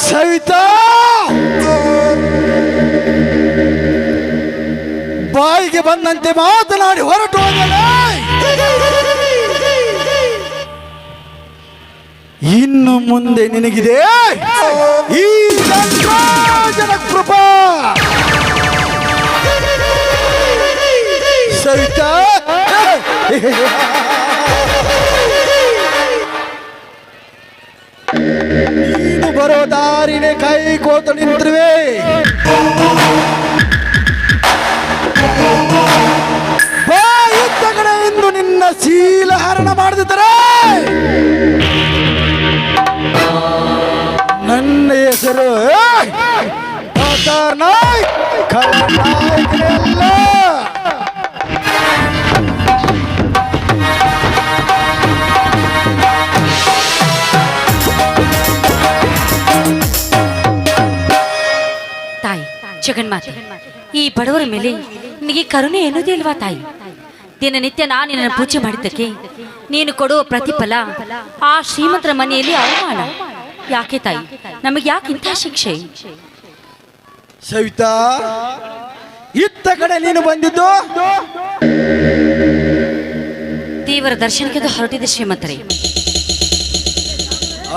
ಸವಿತಾ! ಬಾಯಿಗೆ ಬಂದಂತೆ ಮಾತನಾಡಿ ಹೊರಟು ಇನ್ನು ಮುಂದೆ ನಿನಗಿದೆ ಈ ಕೃಪಾ! ಸವಿತಾ! ಬರೋ ದಾರಿನೇ ಕೈ ಕೋತ ನಿಂತಿರುವೆ. ಮೇಲೆ ನಿನಗೆ ಕರುಣೆ ಎನ್ನುವುದೇ ಇಲ್ವಾ ತಾಯಿ? ದಿನನಿತ್ಯ ನಾನು ನಿನ್ನನ್ನು ಪೂಜೆ ಮಾಡಿದ್ದಕ್ಕೆ ನೀನು ಕೊಡುವ ಪ್ರತಿಫಲ ಆ ಶ್ರೀಮಂತರ ಮನೆಯಲ್ಲಿ ಅವಮಾನ. ಯಾಕೆ ತಾಯಿ? ನಮಗೆ ಯಾಕೆ ಇಂಥ ಶಿಕ್ಷೆ? ಸವಿತಾ ಇತ್ತ ಕಡೆ ನೀನು ಬಂದಿದ್ದು? ದೇವರ ದರ್ಶನಕ್ಕೆ ಹೊರಟಿದೆ ಶ್ರೀಮಂತರೇ.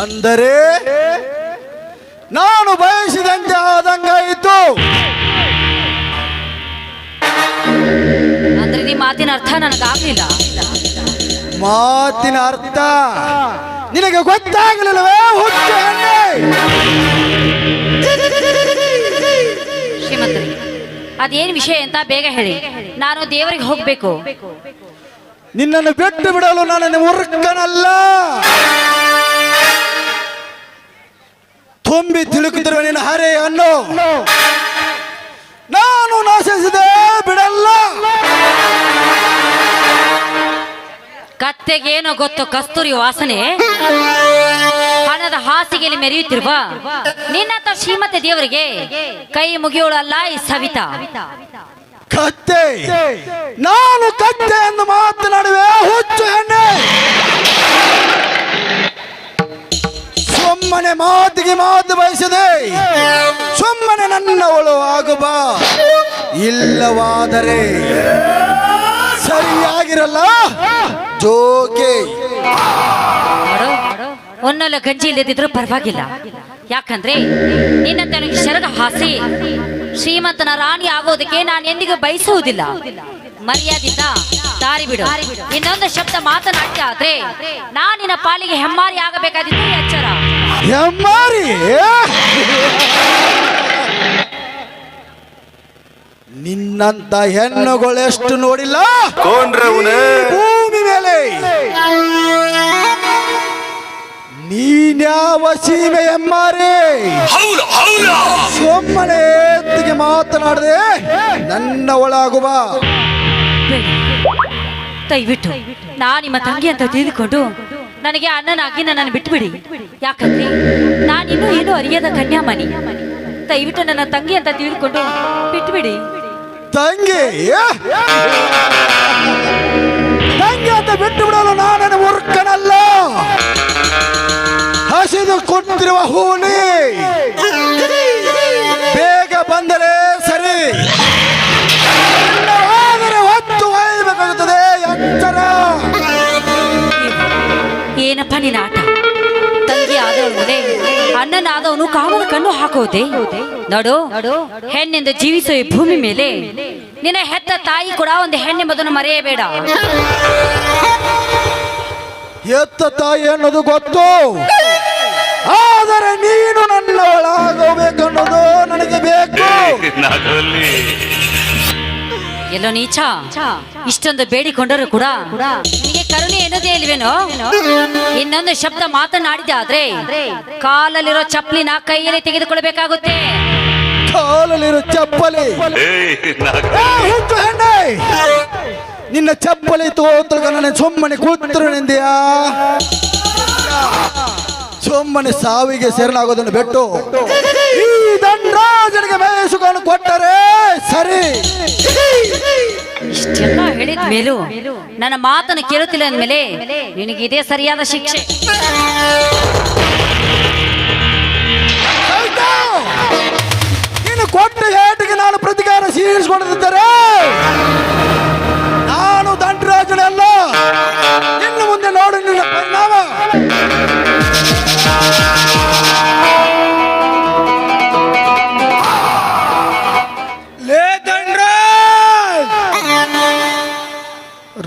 ಅಂದರೆ ನಾನು ಬಯಸಿದಂತೆ ಆದಂಗಾಯಿತು ನಿಮ್ಮ ಮಾತಿನ ಅರ್ಥ ನನಗಾಗಲಿಲ್ಲ. ಮಾತಿನ ಅರ್ಥ. ನಿನಗೆ ಗೊತ್ತಾಗಲಿಲ್ಲವೇ ಹುಚ್ಚು ಹೆಣ್ಣೆ? ಶ್ರೀಮಂತರೇ ಅದೇನು ವಿಷಯ ಅಂತ ಬೇಗ ಹೇಳಿ. ನಾನು ದೇವರಿಗೆ ಹೋಗ್ಬೇಕು. ನಿನ್ನನ್ನು ಬಿಟ್ಟು ಬಿಡಲು ನಾನು ಮುರುಕನಲ್ಲ ತುಂಬಿ ತಿಳುಕಿದ್ರು ನಿನ್ನ ಹರೆ ಅನ್ನು ನಾನು ನಾಶಿಸಿದೆ ಬಿಡಲ್ಲ. ಕತ್ತೆಗೇನೋ ಗೊತ್ತು ಕಸ್ತೂರಿ ವಾಸನೆ. ಹಣದ ಹಾಸಿಗೆಯಲ್ಲಿ ಮೆರೆಯುತ್ತಿರುವ ನಿನ್ನಂತ ಶ್ರೀಮತಿ ದೇವರಿಗೆ ಕೈ ಮುಗಿಯೋಳಲ್ಲ ಈ ಸವಿತಾ. ಕತ್ತೆ, ನಾನು ಕತ್ತೆ ಎಂದು ಮಾತನಾಡುವೆ ಹುಚ್ಚು ಹೆಣ್ಣೆ ಸುಮ್ಮನೆ ಮಾತಿಗೆ ಮಾತು ಬಯಸದೆ, ಸುಮ್ಮನೆ ನನ್ನವಳು ಆಗು ಬಾ ಇಲ್ಲವಾದರೆ ಸರಿಯಾಗಿರಲ್ಲ. ಜೋಕೆ. ನೋಡು, ಒನ್ನೊಲ್ಲ ಗಂಜಿ ಇಲ್ಲದಿದ್ರು ಪರವಾಗಿಲ್ಲ. ಯಾಕಂದ್ರೆ ನಿನ್ನಂತ ತನಗೆ ಶರದ ಹಾಸಿ ಶ್ರೀಮಂತನ ರಾಣಿ ಆಗೋದಕ್ಕೆ ನಾನು ಎಂದಿಗೂ ಬಯಸುವುದಿಲ್ಲ. ಮರ್ಯಾದಿಂದ ದಾರಿ ಬಿಡು. ಇನ್ನೊಂದು ಶಬ್ದ ಮಾತನಾಡ್ತಾ ಆದ್ರೆ ನಾನು ನಿನ್ನ ಪಾಲಿಗೆ ಹೆಮ್ಮಾರಿ ಆಗಬೇಕಾದಿತ್ತು ಎಚ್ಚರ. ಹೆಮ್ಮಾರಿ? ನಿನ್ನಂತ ಹೆಣ್ಣುಗಳೆಷ್ಟು ನೋಡಿಲ್ಲ? ಮೇಲೆ ನೀನ್ಯಾವ ಸೀಮೆ ಹೌದು ಸುಮ್ಮನೆ ಎತ್ತಿಗೆ ಮಾತನಾಡದೆ ನನ್ನ ಒಳಾಗುವ. ದಯವಿಟ್ಟು ನಾ ನಿಮ್ಮ ತಂಗಿ ಅಂತ ತಿಳಿದುಕೊಂಡು ನನಗೆ ಅಣ್ಣನಾಗಿ ನನ್ನನ್ನು ಬಿಟ್ಟುಬಿಡಿ ಯಾಕಂದ್ರೆ ನಾನಿನ್ನೂ ಏನು ಅರಿಯದ ಕನ್ಯಾಮಣಿ. ದಯವಿಟ್ಟು ನನ್ನ ತಂಗಿ ಅಂತ ತಿಳಿದುಕೊಂಡು ಬಿಟ್ಟುಬಿಡಿ ತಂಗಿ ಅಂತ ಬಿಟ್ಟು ಬಿಡಲು ನಾನೇನು ಮೂರ್ಖನಲ್ಲ. ಹಸಿದು ಕೊಟ್ಟಿರುವ ಹೂನಿ. ಬೇಗ ಬಂದರೆ ಸರಿ. ಆದರೆ ಹೊತ್ತು ಒಯ್ಯಬೇಕಾಗುತ್ತದೆ, ಎಚ್ಚರ. ಏನಪ್ಪ ನಿನ್ನ ಆಟ? ತಂಗಿ ಆದವನೇ ಅಣ್ಣನಾದವನು ಕಾಮದ ಕಣ್ಣು ಹಾಕೋದೆ ನೋಡು, ಹೆಣ್ಣೆಂದು ಜೀವಿಸೋ ಈ ಭೂಮಿ ಮೇಲೆ ನಿನ್ನ ಹೆತ್ತ ತಾಯಿ ಕೂಡ ಒಂದು ಹೆಣ್ಣೆಂಬುದನ್ನು ಮರೆಯಬೇಡ. ಎತ್ತ ತಾಯಿ ಅನ್ನೋದು ಗೊತ್ತು. ಆದರೆ ನೀನು ನನ್ನ ಒಳಗೋಬೇಕನ್ನೋದು ನನಗೆ ಬೇಕು. ಎಲ್ಲೋ ನೀಚ? ಇಷ್ಟೊಂದು ಬೇಡಿಕೊಂಡರು ಕೂಡ ನಿಮಗೆ ಕರುಣೆ ಎನ್ನದೇ ಇಲ್ವೇನೋ? ಇನ್ನೊಂದು ಶಬ್ದ ಮಾತನಾಡಿದೆ ಆದ್ರೆ ಕಾಲಲ್ಲಿರೋ ಚಪ್ಪಲಿನ ಕೈಯಲ್ಲಿ ತೆಗೆದುಕೊಳ್ಬೇಕಾಗುತ್ತೆ ಕಾಲಲ್ಲಿರೋ ಚಪ್ಪಲಿ ಏಯ್ ನಾಗ ಏ, ಹುಚ್ಚು ಹೆಣ್ಣೆ ನಿನ್ನ ಚಪ್ಪಲಿ ತೋತಗ ನನ್ನ ಸುಮ್ಮನೆ ಕೂತಿರುನೆಂದೆಯಾ ಸುಮ್ಮನೆ ಸಾವಿಗೆ ಶರಣಾಗೋದನ್ನು ಬಿಟ್ಟು ಈ ದಂಡರಾಜನಿಗೆ ಮೇಸುಗಳನ್ನು ಕೊಟ್ಟರೆ ಸರಿ ಇಷ್ಟೆಲ್ಲ ಹೇಳಿದ ಮೇಲೂ ನನ್ನ ಮಾತನ್ನು ಕೇಳುತ್ತಿಲ್ಲ ಅಂದ್ಮೇಲೆ ನಿನಗೆ ಇದೇ ಸರಿಯಾದ ಶಿಕ್ಷೆ ನೀನು ಕೊಟ್ಟ ಹೇಟಿಗೆ ನಾನು ಪ್ರತಿಕಾರ ಸೀರಿಸಿಕೊಂಡಿದ್ದರೆ ನಾನು ದಂಟರಾಜನಲ್ಲ ಇನ್ನು ಮುಂದೆ ನೋಡು ನಿನ್ನ ಪರಿಣಾಮ.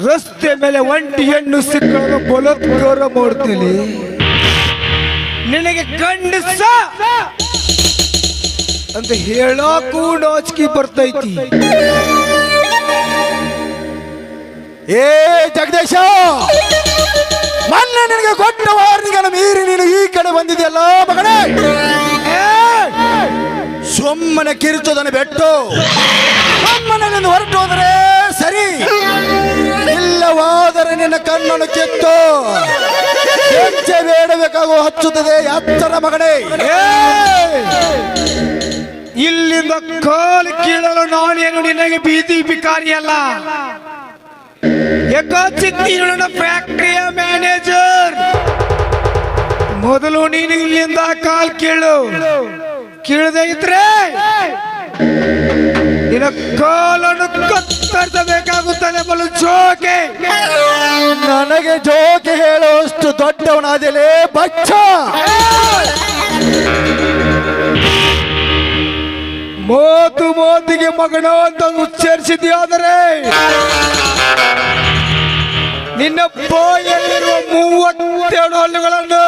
ರಸ್ತೆ ಮೇಲೆ ಒಂಟಿ ಹೆಣ್ಣು ಸಿಕ್ಕಳು ಬಲೋತ್ಕೋರ ಮಾಡ್ತೀನಿ ನಿನಗೆ ಖಂಡಿಸ ಅಂತ ಹೇಳಕ್ಕೂ ನಾಚಿಕೆ ಬರ್ತೈತಿ. ಏ ಜಗದೇಶ, ಮೊನ್ನೆ ನಿನಗೆ ಕೊಟ್ಟ ವಾರ್ನಿಗಳ ಮೀರಿ ನೀನು ಈ ಕಡೆ ಬಂದಿದೆಯಲ್ಲ ಮಗನೇ? ಸುಮ್ಮನೆ ಕಿರುಚೋದನ್ನು ಬೆಟ್ಟು. ಸುಮ್ಮನೆ ನಿನ್ನ ಹೊರಟು ಹೋದರೆ ಸರಿ. ಇಲ್ಲವಾದರೆ ನಿನ್ನ ಕಣ್ಣನ್ನು ಕೆತ್ತು. ಹೆಜ್ಜೆ ಬೇಡಬೇಕಾಗುವ ಹಚ್ಚುತ್ತದೆ ಎತ್ತರ ಮಗನೇ. ಇಲ್ಲಿಂದ ಕಾಲು ಕೀಳಲು ನಾನೇನು ನಿನಗೆ ಬೀದಿ ಬಿಕಾರಿ ಅಲ್ಲ? ನನ್ನ ಫ್ಯಾಕ್ಟರಿಯ ಮ್ಯಾನೇಜರ್. ಮೊದಲು ನೀನು ಇಲ್ಲಿಂದ ಕಾಲ್ ಕೀಳು. ಕೀಳದೆ ಇದ್ರೆ ನಿನ್ನ ಕಾಲನ್ನು ಕತ್ತರಿಸಬೇಕಾಗುತ್ತದೆ ಬಲು ಜೋಕೆ. ನನಗೆ ಜೋಕೆ ಹೇಳುವಷ್ಟು ದೊಡ್ಡವನಾದಲೇ ಬಚ್ಚ. ಮೋತು ಮೋತಿಗೆ ಮಗನ ಅಂತ ಉಚ್ಚರಿಸಿದ್ಯಾದರೆ ನಿನ್ನ ಬಾಯಲ್ಲಿರುವ ಮೂವತ್ತೆರಡು ಹಲ್ಲುಗಳನ್ನು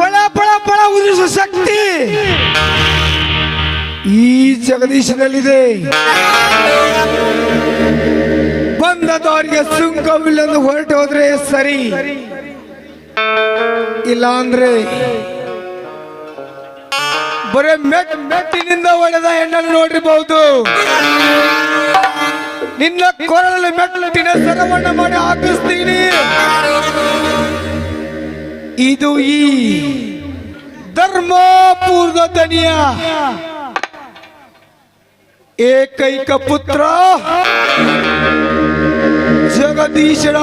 ಪಳ ಪಳ ಪಳ ಉದಿಸುವ ಶಕ್ತಿ ಈ ಜಗದೀಶನಲ್ಲಿದೆ. ಬಂದ ದಾರಿಗೆ ಸುಂಕವಿಲ್ಲಂದು ಹೊರಟು ಹೋದ್ರೆ ಸರಿ. ಇಲ್ಲ ಅಂದ್ರೆ ಬರೇ ಮೆಟ್ ಮೆಟ್ಟಿನಿಂದ ಒಡೆದ ಹೆಣ್ಣನ್ನು ನೋಡಿರಬಹುದು ನಿನ್ನ ಕೊರಳಲ್ಲಿ ಮೆಟ್ಟಿನ ಸರವನ್ನ ಮಾಡಿ ಹಾಕಿಸ್ತೀನಿ. ಇದು ಈ ಧರ್ಮಪೂರ್ವ ದನಿಯ ಏಕೈಕ ಪುತ್ರ. ಜಗದೀಶನ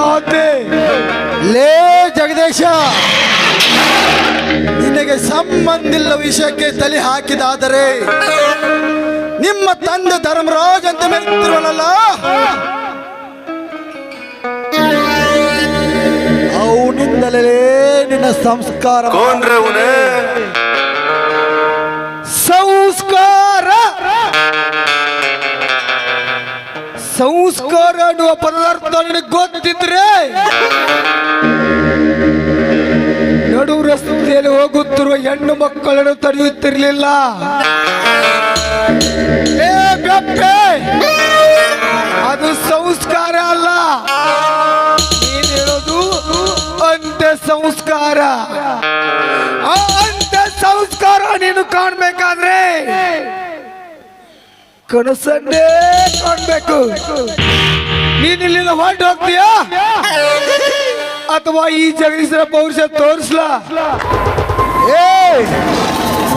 ಲೇ ಜಗದೀಶ. ನಿನಗೆ ಸಂಬಂಧಿಲ್ಲ ವಿಷಯಕ್ಕೆ ತಲೆ ಹಾಕಿದಾದರೆ ನಿಮ್ಮ ತಂದೆ ಧರ್ಮರಾಜ್ ಅಂತ ಮೆರೆತಿರುವಲ್ಲ ಅವನಿಂದಲೇ ನಿನ್ನ ಸಂಸ್ಕಾರ ಸಂಸ್ಕಾರ. ಸಂಸ್ಕಾರ ಅನ್ನುವ ಪದಾರ್ಥ ನಿನಗೆ ಗೊತ್ತಿದ್ರೆ ಹೆಣ್ಣು ಮಕ್ಕಳನ್ನು ತಡೆಯುತ್ತಿರಲಿಲ್ಲ. ಏ ಬೆಪ್ಪೆ! ಅದು ಸಂಸ್ಕಾರ ಅಲ್ಲ. ನೀನ್ ಹೇಳೋದು ಅಂತ್ಯ ಸಂಸ್ಕಾರ. ಆ ಸಂಸ್ಕಾರ ನೀನು ಕಾಣ್ಬೇಕಾದ್ರೆ ಕನಸನ್ನೇ ಕಾಣ್ಬೇಕು. ನೀನ್ ಇಲ್ಲಿಂದ ಹೊರಟು ಹೋಗ್ತೀಯಾ? ಅಥವಾ ಈ ಜಗದೀಶರ ಪೌರುಷ ತೋರಿಸ್ಲಾ? ಏ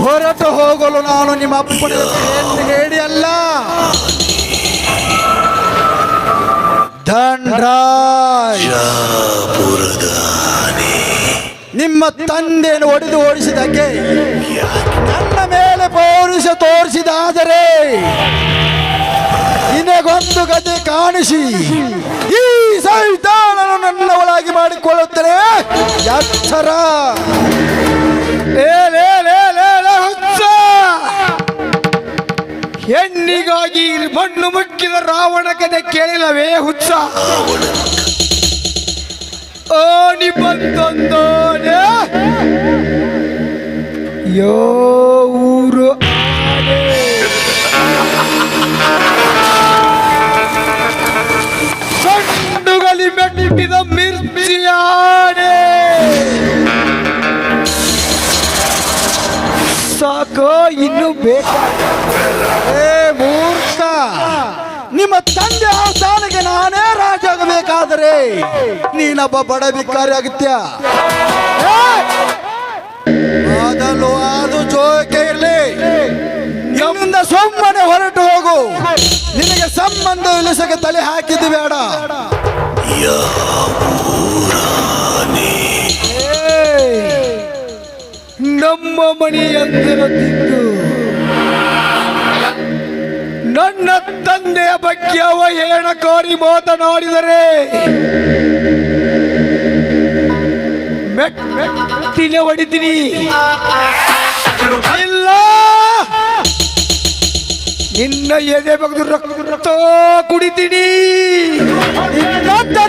ಹೊರಟು ಹೋಗಲು ನಾನು ನಿಮ್ಮ ಅಪ್ಪನ ಎಂದು ಹೇಳಿ ಅಲ್ಲ ಧನ್ರಾಜ್. ನಿಮ್ಮ ತಂದೆಯನ್ನು ಒಡೆದು ಓಡಿಸಿದಕ್ಕೆ ನನ್ನ ಮೇಲೆ ಪೌರುಷ ತೋರಿಸಿದಾದರೆ ನಿನಗೊಂದು ಗತಿ ಕಾಣಿಸಿ. ಈ ಸೈತಾನನು ನನ್ನ ಒಳಗೆ ಮಾಡಿಕೊಳ್ಳುತ್ತೇನೆ ಎಚ್ಚರ! ಹೆಣ್ಣಿಗಾಗಿ ಮಣ್ಣು ಮುಕ್ಕಿದ ರಾವಣ ಕತೆ ಕೇಳಿಲ್ಲವೇ ಹುಚ್ಚ? ಓಣಿ! ಬಂದೊಂದೋನೆ ಯೋ ಊರು. ಸಣ್ಣುಗಲಿ ಮೆಟ್ಟಿದ ಏ ಮೂರ್ಖ. ನಿಮ್ಮ ತಂದೆ ಆ ಸ್ಥಾನಕ್ಕೆ ನಾನೇ ರಾಜ ಆಗಬೇಕಾದ್ರೆ ನೀನೊಬ್ಬ ಬಡ ಭಿಕಾರಿ ಆಗುತ್ಯ? ಮೊದಲು ಅದು ಜೋಕೆ ಇರಲಿ. ಸುಮ್ಮನೆ ಹೊರಟು ಹೋಗು. ನಿನಗೆ ಸಂಬಂಧ ಇಳಿಸಕ್ಕೆ ತಲೆ ಹಾಕಿದ್ದು ಬೇಡ. ನಮ್ಮ ಮನೆಯಂದಿರ ನನ್ನ ತಂದೆಯ ಬಗ್ಗೆ ಅವ ಹೇಳಕಾರಿ ಮಾತನಾಡಿದರೆ ಮೆಟ್ಟಿನ ಹೊಡಿತೀನಿ. ಇಲ್ಲ! ನಿನ್ನ ಎದೆ ಬಗ್ದು ರಕ್ತ ಕುಡಿತೀನಿ.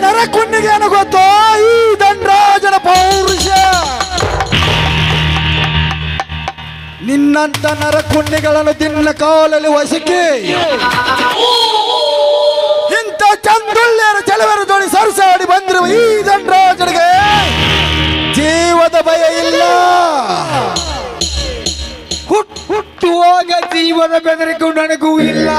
ನರ ಕುಣ್ಣಿಗೆ ಏನು ಗೊತ್ತೋ? ಈ ದಂಡರಾಜನ ಪೌರುಷ! ನಿನ್ನಂತ ನರ ಕುಣ್ಣಿಗಳನ್ನು ದಿನ ಕಾಲಲ್ಲಿ ವಶಕ್ಕೆ. ಇಂಥ ಚಂದುಳ್ಳಿಯರ ಚಲವರ ಜೋಡಿ ಸರಸಾಡಿ ಬಂದಿರುವ ಈ ದಂಡರಾಜನಿಗೆ ಜೀವದ ಭಯ ಇಲ್ಲ. ಹುಟ್ ಹುಟ್ಟುವಾಗ ಜೀವದ ಬೆದರಿಕೆ ನನಗೂ ಇಲ್ಲ.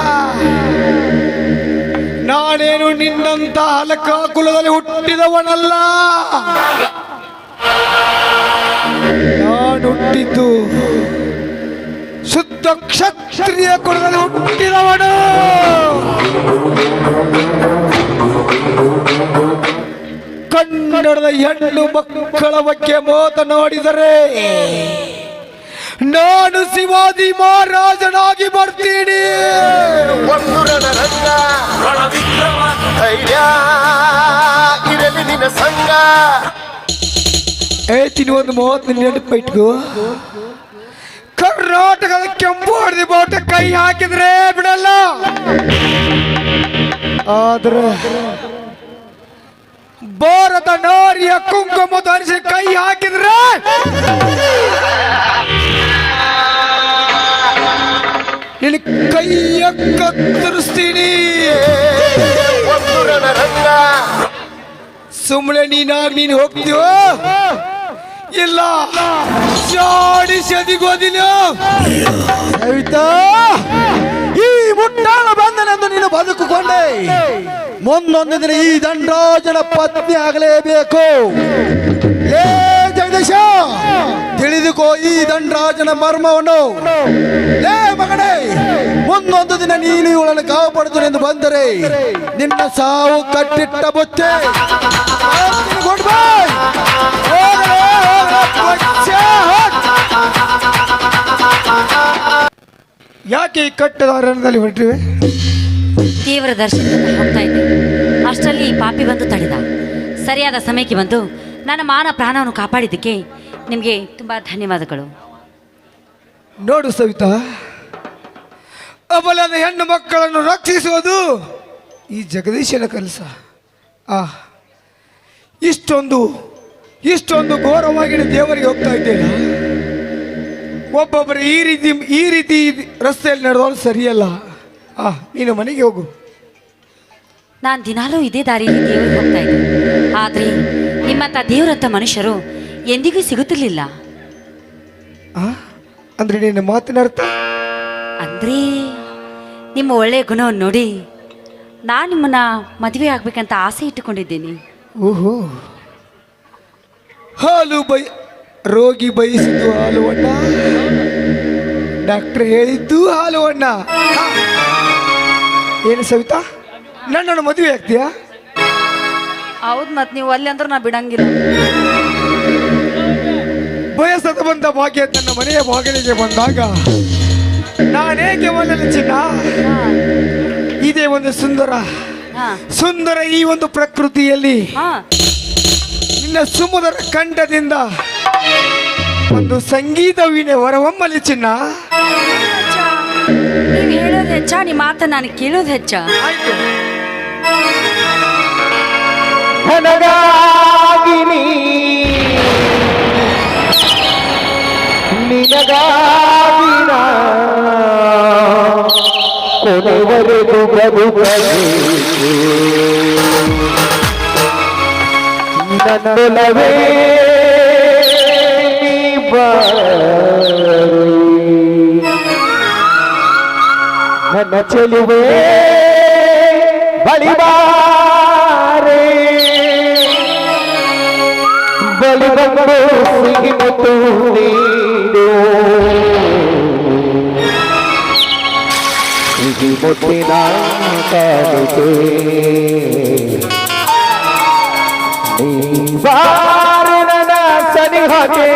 ನಾನೇನು ನಿನ್ನಂತ ಹಲಕ ಕುಲದಲ್ಲಿ ಹುಟ್ಟಿದವನಲ್ಲ. ನಾನು ಹುಟ್ಟಿದ್ದು ಶುದ್ಧ ಕ್ಷತ್ರಿಯ ಕುಲದಲ್ಲಿ ಹುಟ್ಟಿದವನು. ಕನ್ನಡದ ಹೆಣ್ಣು ಮಕ್ಕಳ ಬಗ್ಗೆ ಮಾತನಾಡಿದರೆ ನಾನು ಶಿವಾಜಿ ಮಹಾರಾಜನಾಗಿ ಬರ್ತೀನಿ. ಹೇಳ್ತೀನಿ ಒಂದು ಮೂವತ್ತು ನೆನಪು ಕರ್ನಾಟಕದ ಕೆಂಪು ಹೊಡೆದಿ ಬೋಟ ಕೈ ಹಾಕಿದ್ರೆ ಬಿಡಲ್ಲ. ಆದ್ರೆ ಬೋರದ ನಾರಿಯ ಕುಂಕುಮ ಧರಿಸಿ ಕೈ ಹಾಕಿದ್ರೆ ಇಲ್ಲಿ ಕೈಯ ಕತ್ತರಿಸ್ತೀನಿ. ಸುಮ್ಮನೆ ನೀನಾಗ್ ನೀನು ಹೋಗ್ತೀವೋ ಇಲ್ಲ. ಚಾಡಿ ಸದಿಗೋದಿಲ್ಲ ಸವಿತಾ ಈ ಮುಟ್ಟಾಳ ಬಂದನೆಂದು ನೀನು ಬದುಕುಕೊಂಡೆ. ಮುಂದೊಂದು ದಿನ ಈ ದಂಡರಾಜನ ಪತ್ನಿ ಆಗಲೇಬೇಕು. ಏ, ಜಗದೀಶ, ತಿಳಿದುಕೋ ಈ ದಂಡರಾಜನ ಮರ್ಮವನ್ನು. ಏ ಮಗನೇ ಮುಂದೊಂದು ದಿನ ನೀನು ಇವಳನ್ನು ಕಾಪಾಡುತ್ತೇನೆ ಎಂದು ಬಂದರೆ ನಿನ್ನ ಸಾವು ಕಟ್ಟಿಟ್ಟ ಬುತ್ತೆ. ಗುಡ್ ಬೈ ಯಾಕೆ ಈ ಕಟ್ಟದ ಅರಣ್ಯದಲ್ಲಿ ಹೊರಟಿವೆ? ದೇವರ ದರ್ಶನದಿಂದ ಹೋಗ್ತಾ ಇದ್ದೆ. ಅಷ್ಟರಲ್ಲಿ ಈ ಪಾಪಿ ಬಂದು ತಡೆದ. ಸರಿಯಾದ ಸಮಯಕ್ಕೆ ಬಂದು ನನ್ನ ಮಾನ ಪ್ರಾಣವನ್ನು ಕಾಪಾಡಿದ್ದಕ್ಕೆ ನಿಮಗೆ ತುಂಬ ಧನ್ಯವಾದಗಳು. ನೋಡು ಸವಿತಾ ಅಬಲದ ಹೆಣ್ಣು ಮಕ್ಕಳನ್ನು ರಕ್ಷಿಸುವುದು ಈ ಜಗದೀಶನ ಕೆಲಸ ಆ ಇಷ್ಟೊಂದು ಇಷ್ಟೊಂದು ಘೋರವಾಗಿ ದೇವರಿಗೆ ಹೋಗ್ತಾ ಇದ್ದೇನೆ? ಒಬ್ಬೊಬ್ಬರು ಈ ರೀತಿ ಈ ರೀತಿ ರಸ್ತೆಯಲ್ಲಿ ನಡೆದವರು ಸರಿಯಲ್ಲ. ಆ ನೀನು ಮನೆಗೆ ಹೋಗು. ನಾನು ದಿನಾಲೂ ಇದೇ ದಾರಿಯಲ್ಲಿ ದೇವರಿಗೆ ಹೋಗ್ತಾ ಇದ್ದೆ. ಆದರೆ ನಿಮ್ಮಂಥ ದೇವರಂಥ ಮನುಷ್ಯರು ಎಂದಿಗೂ ಸಿಗುತ್ತಿರಲಿಲ್ಲ. ಆ ಅಂದ್ರೆ ನಿನ್ನ ಮಾತಿನ ಅರ್ಥ? ಅಂದ್ರೆ ನಿಮ್ಮ ಒಳ್ಳೆಯ ಗುಣವನ್ನು ನೋಡಿ ನಾನು ನಿಮ್ಮನ್ನ ಮದುವೆ ಆಗ್ಬೇಕಂತ ಆಸೆ ಇಟ್ಟುಕೊಂಡಿದ್ದೀನಿ. ಓಹೋ. ಹಾಲು ಬೈ ರೋಗಿ ಬಯಸಿದ್ದು ಹಾಲು ಅಣ್ಣ. ಡಾಕ್ಟರ್ ಹೇಳಿದ್ದು ಹಾಲು ಅಣ್ಣ. ಏನು ಸವಿತಾ? ನನ್ನನ್ನು ಮದುವೆ ಆಗ್ತೀಯಾ? ಹೌದು ಮತ್ತು ನೀವು ಅಲ್ಲಿ ಅಂದ್ರೆ ನಾ ಬಿಡಂಗಿಲ್ಲ. ಬಯಸದ ಬಂದ ಭಾಗ್ಯ ನನ್ನ ಮನೆಯ ಬಾಗಿಲಿಗೆ ಬಂದಾಗ ನಾನೇಕೆ ಒಲ್ಲಲ್ಲ ಚಿನ್ನ. ಇದೇ ಒಂದು ಸುಂದರ. ಸುಂದರ ಈ ಒಂದು ಪ್ರಕೃತಿಯಲ್ಲಿ. ನಿನ್ನ ಸುಮಧುರ ಕಂಠದಿಂದ ಒಂದು ಸಂಗೀತ ವೀಣೆ ಹೊರಹೊಮ್ಮಲಿ ಚಿನ್ನ ನೀವು ಹೇಳೋದು ಹೆಚ್ಚ ನಿಮ್ಮ ಮಾತ ನಾನು ಕೇಳೋದು ಹೆಚ್ಚ? ಆಯ್ತು. ನನಗಾಗಿನಿ ನಿನಗಾಗಿನ ಕೊನೆವರೆಗೂ ಬದುಕಬೇಕು ನನ್ನೊಲವೇ ನೀ ಬಾರಿ. ನನ್ನ ಚೆಲುವೆ ಬಳಿಬಾರೆ ಬಳಿ ಬಂದು ಸಿಹಿ ಮುತ್ತು ನೀಡು ಸಿಹಿ ಮುತ್ತಿನ ಕಾಣಿಕೆ ನೀ ಬಾರೆ ನನ್ನ ಸನಿಹಕ್ಕೆ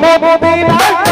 জীবন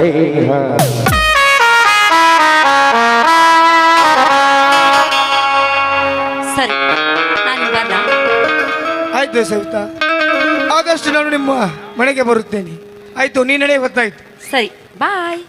عليها ಸರಿ ನಾನು ಆಯ್ತು ಸವಿತ. ಆದಷ್ಟು ನಾನು ನಿಮ್ಮ ಮನೆಗೆ ಬರುತ್ತೇನೆ. ಆಯ್ತು ನೀ ನಡೆ ಗೊತ್ತಾಯ್ತು ಸರಿ ಬಾಯ್